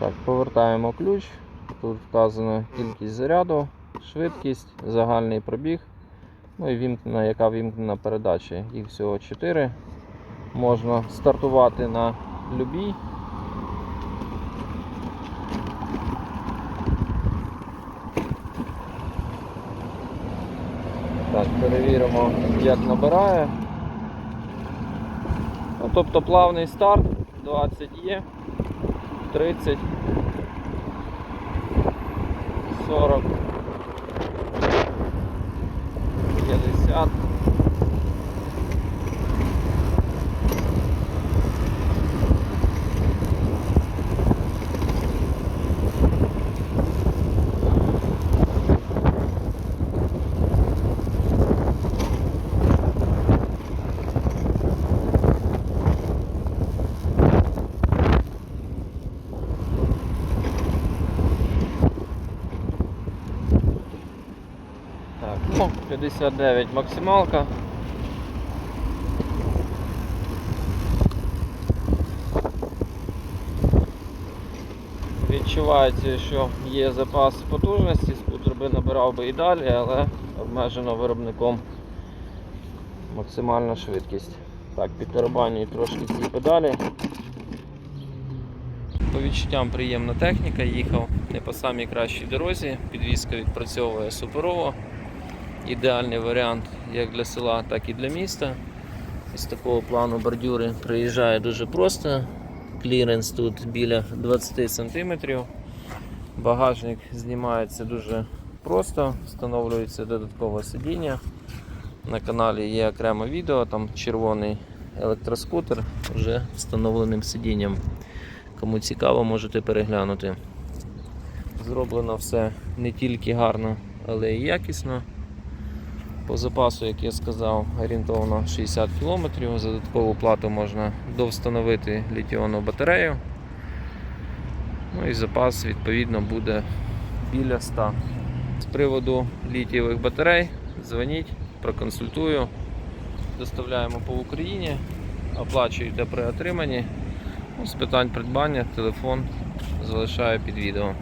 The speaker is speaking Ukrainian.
Так, повертаємо ключ. Тут вказано кількість заряду, швидкість, загальний пробіг. Ну і вімкнена, яка вімкнена передача. Їх всього 4. Можна стартувати на любій. Так, перевіримо, як набирає. Ну, тобто плавний старт 20 є, 30, 40, 50. Так, ну, 59 максималка. Відчувається, що є запас потужності, скутер би набирав би і далі, але обмежено виробником максимальна швидкість. Так, підтарабанюю трошки ці педалі. По відчуттям приємна техніка, їхав не по самій кращій дорозі, підвізка відпрацьовує суперово. Ідеальний варіант як для села, так і для міста. Із такого плану бордюри приїжджає дуже просто. Кліренс тут біля 20 см. Багажник знімається дуже просто, встановлюється додаткове сидіння. На каналі є окреме відео, там червоний електроскутер вже встановленим сидінням. Кому цікаво, можете переглянути. Зроблено все не тільки гарно, але і якісно. По запасу, як я сказав, орієнтовно 60 км. За додаткову плату можна довстановити літіонну батарею. Ну і запас відповідно буде біля 100. З приводу літієвих батарей дзвоніть, проконсультую. Доставляємо по Україні, оплачуєте при отриманні. Ну, З питань придбання телефон залишаю під відео.